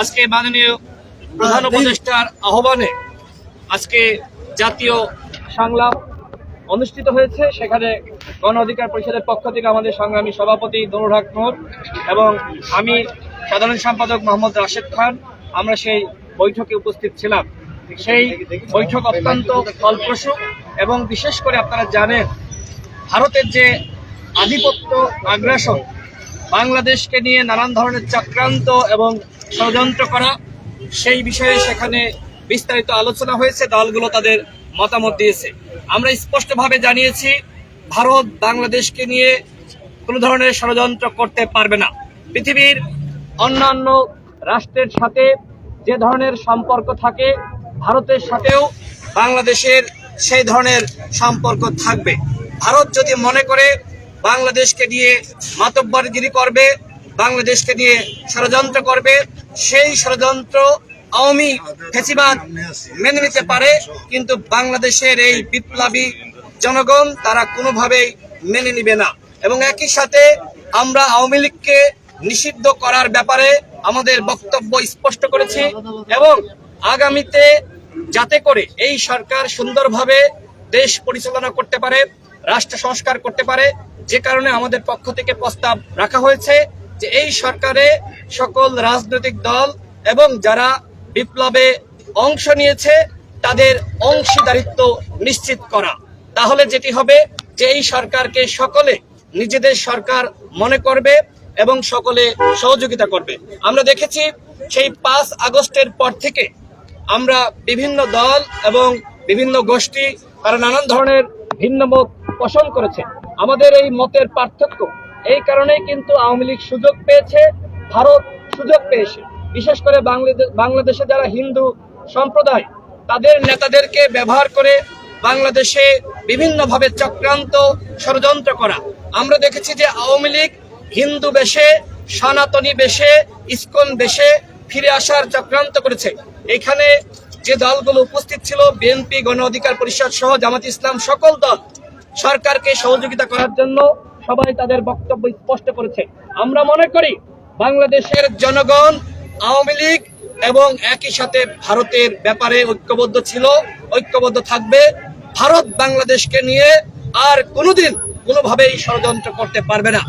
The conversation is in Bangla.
আজকে মাননীয় প্রধান উপদেষ্টার আহ্বানে আজকে জাতীয় সংলাপ অনুষ্ঠিত হয়েছে। সেখানে গণ অধিকার পরিষদের পক্ষ থেকে আমাদের সংগ্রামী সভাপতি দনুর হক এবং আমি সাধারণ সম্পাদক মোহাম্মদ রাশেদ খান আমরা সেই বৈঠকে উপস্থিত ছিলাম। সেই বৈঠক অত্যন্ত ফলপ্রসূ এবং বিশেষ করে আপনারা জানেন ভারতের যে আধিপত্য আগ্রাসন বাংলাদেশকে নিয়ে নানান ধরনের চক্রান্ত এবং ষড়যন্ত্র করা, সেই বিষয়ে সেখানে বিস্তারিত আলোচনা হয়েছে, দলগুলো তাদের মতামত দিয়েছে। আমরা স্পষ্টভাবে জানিয়েছি, ভারত বাংলাদেশকে নিয়ে কোনো ধরনের ষড়যন্ত্র করতে পারবে না। পৃথিবীর অন্যান্য রাষ্ট্রের সাথে যে ধরনের সম্পর্ক থাকে, ভারতের সাথেও বাংলাদেশের সেই ধরনের সম্পর্ক থাকবে। ভারত যদি মনে করে বাংলাদেশকে নিয়ে মাতব্বরগিরি করবে, বাংলাদেশকে নিয়ে ষড়যন্ত্র করবে সেই ষড়যন্ত্র আওয়ামী ফেসিবাদ মেনে নিতে পারে, কিন্তু বাংলাদেশের এই বিপ্লবী জনগণ তারা কোনোভাবেই মেনে নিবে না। এবং একই সাথে আমরা আওয়ামী লীগকে নিষিদ্ধ করার ব্যাপারে আমাদের বক্তব্য স্পষ্ট করেছি এবং আগামীতে যাতে করে এই সরকার সুন্দরভাবে দেশ পরিচালনা করতে পারে, রাষ্ট্র সংস্কার করতে পারে, যে কারণে আমাদের পক্ষ থেকে প্রস্তাব রাখা হয়েছে। যে এই সরকারে সকল রাজনৈতিক দল এবং যারা বিপ্লবে অংশ নিয়েছে, তাদের অংশীদারিত্ব নিশ্চিত করা। তাহলে যেটি হবে যে এই সরকারকে সকলে, নিজেদের সরকার মনে করবে এবং সকলে সহযোগিতা করবে। আমরা দেখেছি সেই পাঁচ আগস্টের পর থেকে আমরা বিভিন্ন দল এবং বিভিন্ন গোষ্ঠী তারা নানান ধরনের ভিন্ন মত পোষণ করেছে। আমাদের এই মতের পার্থক্য এই কারণেই কিন্তু আওয়ামী লীগ সুযোগ পেয়েছে, ভারত সুযোগ পেয়েছে। বিশেষ করে বাংলাদেশ বাংলাদেশে যারা হিন্দু সম্প্রদায়, তাদের নেতাদেরকে ব্যবহার করে বাংলাদেশে বিভিন্নভাবে চক্রান্ত ষড়যন্ত্র করা। আমরা দেখেছি যে আওয়ামী লীগ হিন্দু বেশে, সনাতনী বেশে, ইস্কন বেশে ফিরে আসার চক্রান্ত করেছে। এখানে যে দলগুলো উপস্থিত ছিল, বিএনপি, গণ অধিকার পরিষদ সহ জামাত ইসলাম, সকল দল সরকারকে সহযোগিতা করার জন্য সবাই তাদের বক্তব্য স্পষ্ট করেছে। আমরা মনে করি বাংলাদেশের জনগণ, আওয়ামী লীগ এবং একই সাথে ভারতের ব্যাপারে ঐক্যবদ্ধ ছিল, ঐক্যবদ্ধ থাকবে। ভারত বাংলাদেশকে নিয়ে আর কোনোদিন কোনোভাবেই ষড়যন্ত্র করতে পারবে না।